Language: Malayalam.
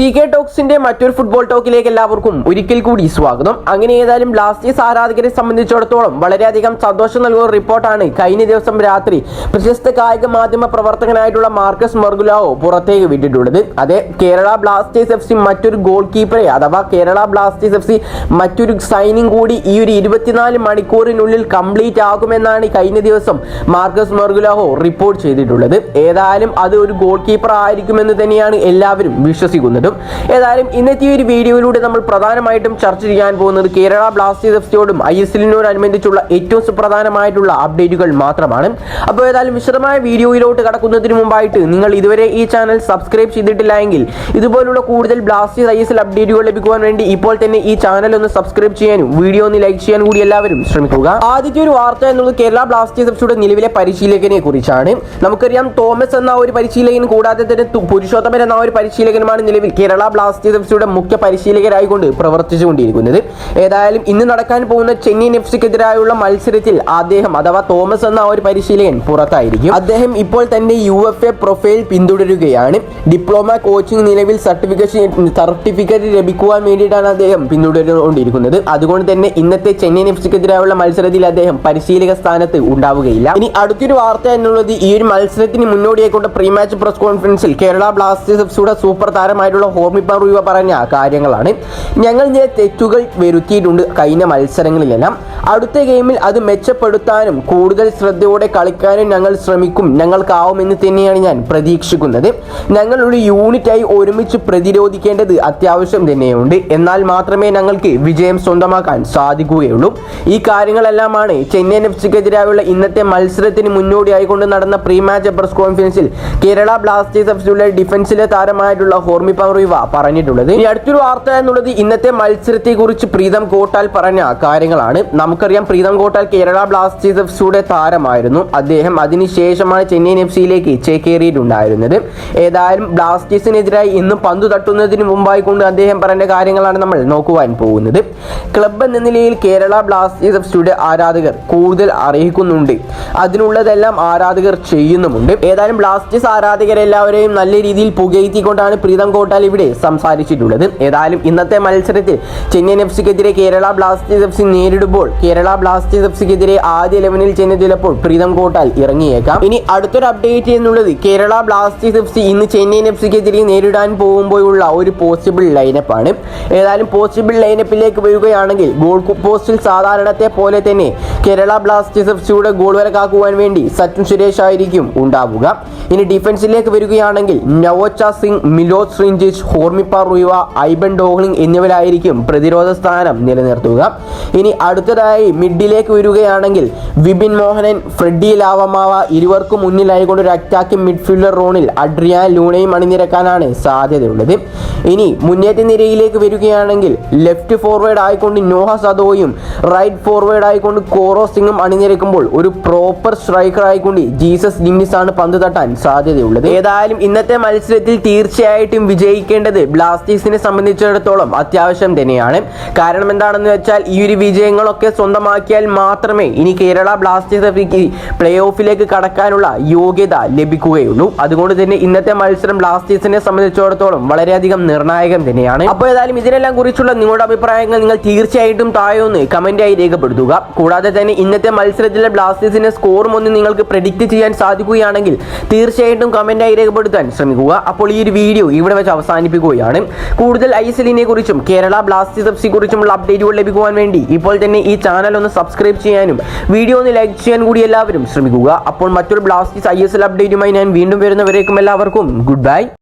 സി കെ ടോക്സിന്റെ മറ്റൊരു ഫുട്ബോൾ ടോക്കിലേക്ക് എല്ലാവർക്കും ഒരിക്കൽ കൂടി സ്വാഗതം. അങ്ങനെ ഏതായാലും ബ്ലാസ്റ്റേഴ്സ് ആരാധകരെ സംബന്ധിച്ചിടത്തോളം വളരെയധികം സന്തോഷം നൽകുന്ന റിപ്പോർട്ടാണ് കഴിഞ്ഞ ദിവസം രാത്രി പ്രശസ്ത കായിക മാധ്യമ പ്രവർത്തകനായിട്ടുള്ള മാർക്കസ് മെർഗുലാവോ പുറത്തേക്ക് വിട്ടിട്ടുള്ളത്. അതെ കേരള ബ്ലാസ്റ്റേഴ്സ് എഫ് സി മറ്റൊരു ഗോൾ കീപ്പറെ അഥവാ കേരള ബ്ലാസ്റ്റേഴ്സ് എഫ് സി മറ്റൊരു സൈനിങ് കൂടി ഈ ഒരു ഇരുപത്തിനാല് മണിക്കൂറിനുള്ളിൽ കംപ്ലീറ്റ് ആകുമെന്നാണ് കഴിഞ്ഞ ദിവസം മാർക്കസ് മെർഗുലാഹോ റിപ്പോർട്ട് ചെയ്തിട്ടുള്ളത്. ഏതായാലും അത് ഒരു ഗോൾ കീപ്പർ ആയിരിക്കുമെന്ന് തന്നെയാണ് എല്ലാവരും വിശ്വസിക്കുന്നതും. ഏതായാലും ഇന്നത്തെ ഈ ഒരു വീഡിയോയിലൂടെ നമ്മൾ പ്രധാനമായിട്ടും ചർച്ച ചെയ്യാൻ പോകുന്നത് കേരള ബ്ലാസ്റ്റേഴ്സ് എഫ്സിയോടും ഐ എസ് എല്ലിനോടനുബന്ധിച്ചുള്ള ഏറ്റവും സുപ്രധാനമായിട്ടുള്ള അപ്ഡേറ്റുകൾ മാത്രമാണ്. അപ്പോൾ ഏതായാലും വിശദമായ വീഡിയോയിലോട്ട് കടക്കുന്നതിന് മുമ്പായിട്ട് നിങ്ങൾ ഇതുവരെ ഈ ചാനൽ സബ്സ്ക്രൈബ് ചെയ്തിട്ടില്ല എങ്കിൽ ഇതുപോലുള്ള കൂടുതൽ ബ്ലാസ്റ്റേഴ്സ് ഐ എസ് എൽ അപ്ഡേറ്റുകൾ ലഭിക്കുവാൻ വേണ്ടി ഇപ്പോൾ തന്നെ ഈ ചാനൽ ഒന്ന് സബ്സ്ക്രൈബ് ചെയ്യാനും വീഡിയോ ഒന്ന് ലൈക്ക് ചെയ്യാൻ കൂടി എല്ലാവരും ശ്രമിക്കുക. ആദ്യത്തെ ഒരു വാർത്ത എന്നുള്ളത് കേരള ബ്ലാസ്റ്റേഴ്സ് എഫ് സിയുടെ നിലവിലെ പരിശീലകനെ കുറിച്ചാണ്. നമുക്കറിയാം തോമസ് എന്ന ഒരു പരിശീലകൻ കൂടാതെ തന്നെ പുരുഷോത്തമൻ എന്ന ഒരു പരിശീലകനുമാണ് നിലവിൽ കേരള ബ്ലാസ്റ്റേഴ്സ് എഫ് സിയുടെ മുഖ്യ പരിശീലകരായിക്കൊണ്ട് പ്രവർത്തിച്ചുകൊണ്ടിരിക്കുന്നത്. ഏതായാലും ഇന്ന് നടക്കാൻ പോകുന്ന ചെന്നൈയിൻ എഫ് സിക്കെതിരായുള്ള മത്സരത്തിൽ അദ്ദേഹം അഥവാ തോമസ് എന്ന ഒരു പരിശീലകൻ പുറത്തായിരിക്കും. അദ്ദേഹം ഇപ്പോൾ തന്നെ യു എഫ് എ പ്രൊഫൈൽ പിന്തുടരുകയാണ്. ഡിപ്ലോമ കോച്ചിങ് നിലവിൽ സർട്ടിഫിക്കേഷൻ സർട്ടിഫിക്കറ്റ് ലഭിക്കുവാൻ വേണ്ടിയിട്ടാണ് അദ്ദേഹം പിന്തുടരുകൊണ്ടിരിക്കുന്നത്. അതുകൊണ്ട് തന്നെ ഇന്നത്തെ ചെന്നൈയിൻ എഫ് സിക്കെതിരായുള്ള മത്സരത്തിൽ അദ്ദേഹം പരിശീലക സ്ഥാനത്ത് ഉണ്ടാവുകയില്ല. ഇനി അടുത്തൊരു വാർത്ത എന്നുള്ളത് ഈ ഒരു മത്സരത്തിന് മുന്നോടിയായിക്കൊണ്ട് പ്രീ മാച്ച് പ്രസ് കോൺഫറൻസിൽ കേരള ബ്ലാസ്റ്റേഴ്സ് എഫ് സിയുടെ സൂപ്പർ താരമായിട്ടുള്ള ഹോർമി പറുവ പറഞ്ഞ കാര്യങ്ങളാണ്. ഞങ്ങൾ ചില തെറ്റുകൾ വരുത്തിയിട്ടുണ്ട് കഴിഞ്ഞ മത്സരങ്ങളിലെല്ലാം. അടുത്ത ഗെയിമിൽ അത് മെച്ചപ്പെടുത്താനും കൂടുതൽ ശ്രദ്ധയോടെ കളിക്കാനും ഞങ്ങൾ ശ്രമിക്കും. ഞങ്ങൾക്കാവുമെന്ന് തന്നെയാണ് ഞാൻ പ്രതീക്ഷിക്കുന്നത്. ഞങ്ങൾ ഒരു യൂണിറ്റായി ഒരുമിച്ച് പ്രതിരോധിക്കേണ്ടത് അത്യാവശ്യം തന്നെയുണ്ട്. എന്നാൽ മാത്രമേ ഞങ്ങൾക്ക് വിജയം സ്വന്തമാക്കാൻ സാധിക്കുകയുള്ളൂ. ഈ കാര്യങ്ങളെല്ലാമാണ് ചെന്നൈയിൻ എഫ് സിക്കെതിരായുള്ള ഇന്നത്തെ മത്സരത്തിന് മുന്നോടിയായിക്കൊണ്ട് നടന്ന പ്രീ മാച്ച് പ്രസ് കോൺഫറൻസിൽ കേരള ബ്ലാസ്റ്റേഴ്സ് എഫ് സിയുടെ ഡിഫൻസിലെ താരമായിട്ടുള്ള ഹോർമി പവറിവ പറഞ്ഞിട്ടുള്ളത്. ഈ അടുത്തൊരു വാർത്ത എന്നുള്ളത് ഇന്നത്തെ മത്സരത്തെക്കുറിച്ച് പ്രീതം കോട്ടാൽ പറഞ്ഞ കാര്യങ്ങളാണ്. നമുക്കറിയാം പ്രീതം കോട്ടാൽ കേരള ബ്ലാസ്റ്റേഴ്സ് എഫ് സിയുടെ താരമായിരുന്നു. അദ്ദേഹം അതിനുശേഷമാണ് ചെന്നൈയിൻ എഫ് സിയിലേക്ക് ചേക്കേറിയിട്ടുണ്ടായിരുന്നത്. ഏതായാലും ബ്ലാസ്റ്റേഴ്സിനെതിരായി ഇന്ന് പന്തു തട്ടുന്നതിന് മുമ്പായി കൊണ്ട് അദ്ദേഹം പറഞ്ഞ കാര്യങ്ങളാണ് നമ്മൾ നോക്കുവാൻ പോകുന്നത്. ക്ലബ് എന്ന നിലയിൽ കേരള ബ്ലാസ്റ്റേഴ്സ് എഫ് സിയുടെ ആരാധകർ കൂടുതൽ അറിയിക്കുന്നുണ്ട്. അതിനുള്ളതെല്ലാം ആരാധകർ ചെയ്യുന്നുമുണ്ട്. ഏതായാലും ബ്ലാസ്റ്റേഴ്സ് ആരാധകരെല്ലാവരെയും നല്ല രീതിയിൽ പുകയത്തിക്കൊണ്ടാണ് പ്രീതം കോട്ടാൽ ഇവിടെ സംസാരിച്ചിട്ടുള്ളത്. ഏതായാലും ഇന്നത്തെ മത്സരത്തിൽ ചെന്നൈയിൻ എഫ് സിക്കെതിരെ കേരള ബ്ലാസ്റ്റേഴ്സ് എഫ് സി നേരിടുമ്പോൾ കേരള ബ്ലാസ്റ്റേഴ്സ് എഫ്സിക്കെതിരെ ആദ്യ ഇലവനിൽ ചെന്ന് ചിലപ്പോൾ പ്രീതം കോട്ടാൽ ഇറങ്ങിയേക്കാം. ഇനി അടുത്തൊരു അപ്ഡേറ്റ് എന്നുള്ളത് കേരള ബ്ലാസ്റ്റേഴ്സ് എഫ് സി ഇന്ന് ചെന്നൈയിൻ എഫ് സിക്കെതിരെ നേരിടാൻ പോകുമ്പോഴുള്ള ഒരു പോസിബിൾ ലൈനപ്പ് ആണ്. ഏതായാലും പോസിബിൾ ലൈനപ്പിലേക്ക് വരികയാണെങ്കിൽ ഗോൾ പോസ്റ്റിൽ സാധാരണത്തെ പോലെ തന്നെ കേരള ബ്ലാസ്റ്റേഴ്സ് എഫ് സിയുടെ ഗോൾ വരക്കാക്കുവാൻ വേണ്ടി സച്ചിൻ സുരേഷ് ആയിരിക്കും ഉണ്ടാവുക. ഇനി ഡിഫൻസിലേക്ക് വരികയാണെങ്കിൽ നവോച്ച സിംഗ് മിലോസ് റിഞ്ചിച്ച് ഹോർമിപ്പ റുയിവ ഐബൻ ഡോഹ്ലിംഗ് എന്നിവരായിരിക്കും പ്രതിരോധ സ്ഥാനം നിലനിർത്തുക. ഇനി അടുത്തതായി മിഡിലേക്ക് വരികയാണെങ്കിൽ വിപിൻ മോഹനൻ ഫ്രെഡി ലാവമാവ ഇരുവർക്കും മുന്നിലായിക്കൊണ്ട് ഒരു അറ്റാക്കിംഗ് മിഡ്ഫീൽഡർ റോണിൽ അഡ്രിയാൻ ലൂണയും അണിനിരക്കാനാണ് സാധ്യതയുള്ളത്. ഇനി മുന്നേറ്റ നിരയിലേക്ക് വരികയാണെങ്കിൽ ലെഫ്റ്റ് ഫോർവേഡ് ആയിക്കൊണ്ട് നോഹ സദോയും റൈറ്റ് ഫോർവേഡ് ആയിക്കൊണ്ട് കോറോ സിംഗും അണിനിരക്കുമ്പോൾ ഒരു പ്രോപ്പർ സ്ട്രൈക്കർ ആയിക്കൊണ്ട് ജീസസ് ഡിന്നിസ് ആണ് പന്ത് തട്ടാൻ സാധ്യതയുള്ളത്. ഏതായാലും ഇന്നത്തെ മത്സരത്തിൽ തീർച്ചയായിട്ടും വിജയിക്കേണ്ടത് ബ്ലാസ്റ്റേഴ്സിനെ സംബന്ധിച്ചിടത്തോളം അത്യാവശ്യം തന്നെയാണ്. കാരണം എന്താണെന്ന് വെച്ചാൽ ഈ ഒരു വിജയങ്ങളൊക്കെ സ്വന്തമാക്കിയാൽ മാത്രമേ ഇനി കേരള ബ്ലാസ്റ്റേഴ്സ് പ്ലേ ഓഫിലേക്ക് കടക്കാനുള്ള യോഗ്യത ലഭിക്കുകയുള്ളൂ. അതുകൊണ്ട് തന്നെ ഇന്നത്തെ മത്സരം ബ്ലാസ്റ്റേഴ്സിനെ സംബന്ധിച്ചിടത്തോളം വളരെയധികം നിർണായകം തന്നെയാണ്. അപ്പോൾ ഏതായാലും ഇതിനെല്ലാം കുറിച്ചുള്ള നിങ്ങളുടെ അഭിപ്രായങ്ങൾ നിങ്ങൾ തീർച്ചയായിട്ടും താഴെ ഒന്ന് കമന്റായി രേഖപ്പെടുത്തുക. കൂടാതെ തന്നെ ഇന്നത്തെ മത്സരത്തിലെ ബ്ലാസ്റ്റേഴ്സിന്റെ സ്കോറും ഒന്ന് നിങ്ങൾക്ക് പ്രെഡിക്റ്റ് ചെയ്യാൻ സാധിക്കുകയാണെങ്കിൽ തീർച്ചയായിട്ടും കമന്റായി രേഖപ്പെടുത്താൻ ശ്രമിക്കുക. അപ്പോൾ ഈ ഒരു വീഡിയോ ഇവിടെ വെച്ച് അവസാനിപ്പിക്കുകയാണ്. കൂടുതൽ ഐ എസ് എല്ലിനെ കുറിച്ചും കേരള ബ്ലാസ്റ്റേഴ്സ് എഫ് സി കുറിച്ചുമുള്ള അപ്ഡേറ്റുകൾ ലഭിക്കുവാൻ വേണ്ടി ഇപ്പോൾ തന്നെ ഈ ചാനൽ ഒന്ന് സബ്സ്ക്രൈബ് ചെയ്യാനും വീഡിയോ ഒന്ന് ലൈക്ക് ചെയ്യാൻ കൂടി എല്ലാവരും ശ്രമിക്കുക. അപ്പോൾ മറ്റൊരു ബ്ലാസ്റ്റേഴ്സ് ഐ എസ് എൽ അപ്ഡേറ്റുമായി ഞാൻ വീണ്ടും വരുന്നവരേക്കും എല്ലാവർക്കും ഗുഡ് ബൈ